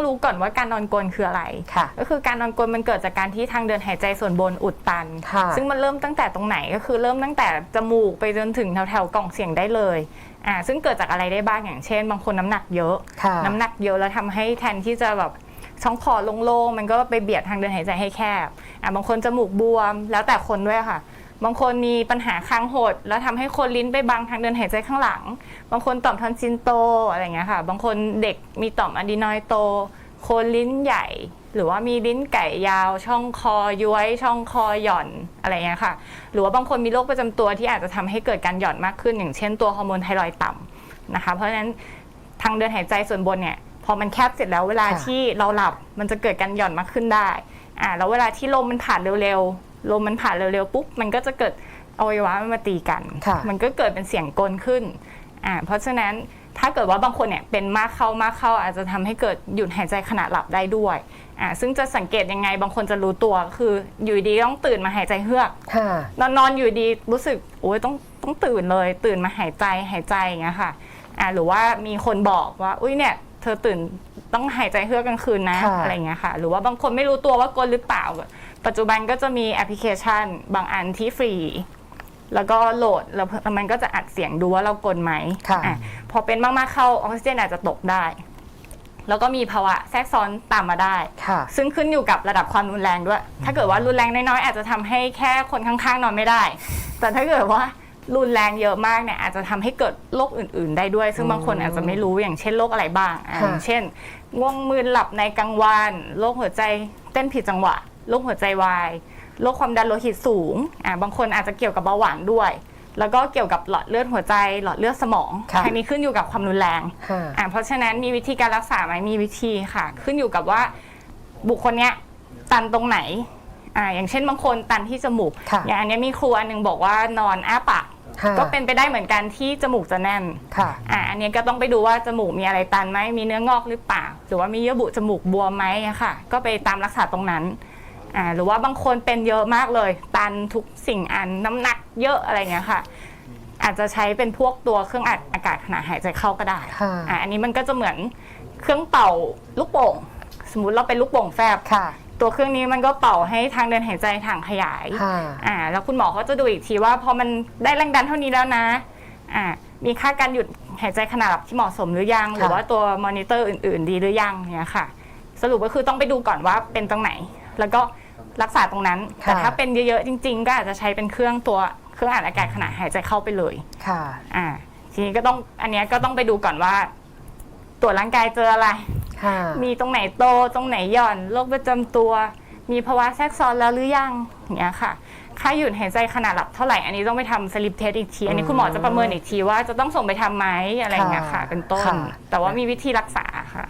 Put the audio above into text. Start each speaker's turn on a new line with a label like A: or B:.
A: ต้องรู้ก่อนว่าการนอนกรนคืออะไร
B: ค่ะ
A: ก็คือการนอนกรนมันเกิดจากการที่ทางเดินหายใจส่วนบนอุดตัน
B: ค่ะ
A: ซึ่งมันเริ่มตั้งแต่ตรงไหนก็คือเริ่มตั้งแต่จมูกไปจนถึงแถวแถวๆกล่องเสียงได้เลยอ่าซึ่งเกิดจากอะไรได้บ้างอย่างเช่น บางคนน้ำหนักเยอะ
B: ค่ะ
A: น้ำหนักเยอะแล้วทำให้แทนที่จะแบบช่องคอโล่งๆมันก็ไปเบียดทางเดินหายใจให้แคบอะบางคนจมูกบวม แล้วแต่คนด้วยค่ะ บางคนมีปัญหาคางหด แล้วทำให้คนลิ้นไปบังทางเดินหายใจข้างหลัง บางคนต่อมทอนซิลโตอะไรเงี้ยค่ะ บางคนเด็กมีต่อมอะดีนอยโต คนลิ้นใหญ่ หรือว่ามีลิ้นไก่ยาว ช่องคอย้วย ช่องคอหย่อนอะไรเงี้ยค่ะ หรือว่าบางคนมีโรคประจำตัวที่อาจจะทำให้เกิดการหย่อนมากขึ้น อย่างเช่นตัวฮอร์โมนไทรอยต่ำนะคะ เพราะฉะนั้นทางเดินหายใจส่วนบนเนี่ยพอมันแคบเสร็จแล้วเวลาที่เราหลับมันจะเกิดการหย่อนมากขึ้นได้อ่าแล้วเวลาที่ลมมันผ่านเร็วๆ ลมมันผ่านเร็วๆปุ๊บมันก็จะเกิดอวัยวะมันมาตีกัน
B: ค่ะ
A: มันก็เกิดเป็นเสียงกลขึ้นอ่าเพราะฉะนั้นถ้าเกิดว่าบางคนเนี่ยเป็นมากเข้ามากเข้าอาจจะทำให้เกิดหยุดหายใจขณะหลับได้ด้วยอ่าซึ่งจะสังเกตยังไงบางคนจะรู้ตัวคืออยู่ดีต้องตื่นมาหายใจเฮือก
B: ค่ะ
A: นอนนอนอยู่ดีรู้สึกโอ้ยต้องต้องตื่นเลย ตื่นมาหายใจหายใจอย่างเงี้ยค่ะอ่าหรือว่ามีคนบอกว่าอุ้ยเนี่ยเธอตื่น ต้องหายใจเฮือกกลางคืนนะ
B: ค่ะ
A: อะไรเงี้ยค่ะ หรือว่าบางคนไม่รู้ตัวว่ากลนหรือเปล่า ปัจจุบันก็จะมีแอปพลิเคชันบางอันที่ฟรี แล้วก็โหลดแล้วมันก็จะอัดเสียงดูว่าเรากลนไหม
B: ค่ะ
A: อะพอเป็นมากๆเข้าออกซิเจนอาจจะตกได้ แล้วก็มีภาวะแทรกซ้อนตามมาได้
B: ค่ะ
A: ซึ่งขึ้นอยู่กับระดับความรุนแรงด้วย ถ้าเกิดว่ารุนแรงน้อยๆ อาจจะทำให้แค่คนข้างๆ นอนไม่ได้ แต่ถ้าเกิดว่า รุนแรงเยอะมากเนี่ยอาจจะทำให้เกิดโรคอื่น ๆ ได้ด้วย ซึ่งบางคนอาจจะไม่รู้อย่างเช่นโรคอะไรบ้างอะ
B: ค่ะ
A: อย่างเช่นง่วงมึนหลับในกลางวันโรคหัวใจเต้นผิดจังหวะโรคหัวใจวายโรคความดันโลหิตสูงอะบางคนอาจจะเกี่ยวกับเบาหวานด้วย แล้วก็เกี่ยวกับหลอดเลือดหัวใจ หลอดเลือดสมอง
B: ค่ะ
A: ทางนี้ขึ้นอยู่กับความรุนแรง
B: ค่ะ
A: อะเพราะฉะนั้นมีวิธีการรักษาไหมมีวิธีค่ะ ขึ้นอยู่กับว่าบุคคลเนี้ยตันตรงไหนอ่าอย่างเช่นบางคนตันที่จมูก
B: ค่ะ
A: อย่างอันเนี้ยมีครูอันหนึงบอกว่านอนอ้าปาก
B: ค่ะ
A: ก็เป็นไปได้เหมือนกันที่จมูกจะแน่น
B: ค่ะ
A: อ่าอันเนี้ยก็ต้องไปดูว่าจมูกมีอะไรตันไหมมีเนื้องอกหรือเปล่า หรือว่ามีเยื่อบุจมูกบวมไหมอะค่ะ ก็ไปตามรักษาตรงนั้นอ่าหรือว่าบางคนเป็นเยอะมากเลย ตันทุกสิ่งอันน้ำหนักเยอะอะไรเงี้ยค่ะ อาจจะใช้เป็นพวกตัวเครื่องอัดอากาศขณะหายใจเข้าก็ได้
B: ค่ะ
A: อะอันนี้มันก็จะเหมือนเครื่องเป่าลูกโป่ง สมมุติเราเป็นลูกโป่งแฟบ
B: ค่ะ
A: ตัวเครื่องนี้มันก็เป่าให้ทางเดินหายใจถังขยาย
B: ค่ะ
A: อ่าแล้วคุณหมอเขาจะดูอีกทีว่าพอมันได้แรงดันเท่านี้แล้วนะอ่ามีค่าการหยุดหายใจขณะหลับที่เหมาะสมหรือยัง หรือว่าตัวมอนิเตอร์อื่น ๆ ดีหรือยังเนี่ยค่ะ สรุปก็คือต้องไปดูก่อนว่าเป็นตรงไหน แล้วก็รักษาตรงนั้น
B: ค่ะ
A: แต่ถ้าเป็นเยอะๆจริง ๆ ก็อาจจะใช้เป็นเครื่องตัวเครื่องอัดอากาศขณะหายใจเข้าไปเลย
B: ค่ะ
A: อ่าทีนี้ก็ต้องอันเนี้ยก็ต้องไปดูก่อนว่า ตรวจร่างกายเจออะไร
B: ค่ะ
A: มีตรงไหนโตตรงไหนหย่อนโรคประจำตัว มีภาวะแทรกซ้อนแล้วหรือยังอย่างเงี้ยค่ะ ค่าหยุดหายใจขณะหลับเท่าไหร่ อันนี้ต้องไปทำสลิปเทสอีกที อันนี้คุณหมอจะประเมินอีกทีว่าจะต้องส่งไปทำไหมอะไรอย่างเงี้ยค่ะ
B: ค่ะ
A: เป็นต้น
B: ค่ะ
A: แต่ว่ามีวิธีรักษาค่ะ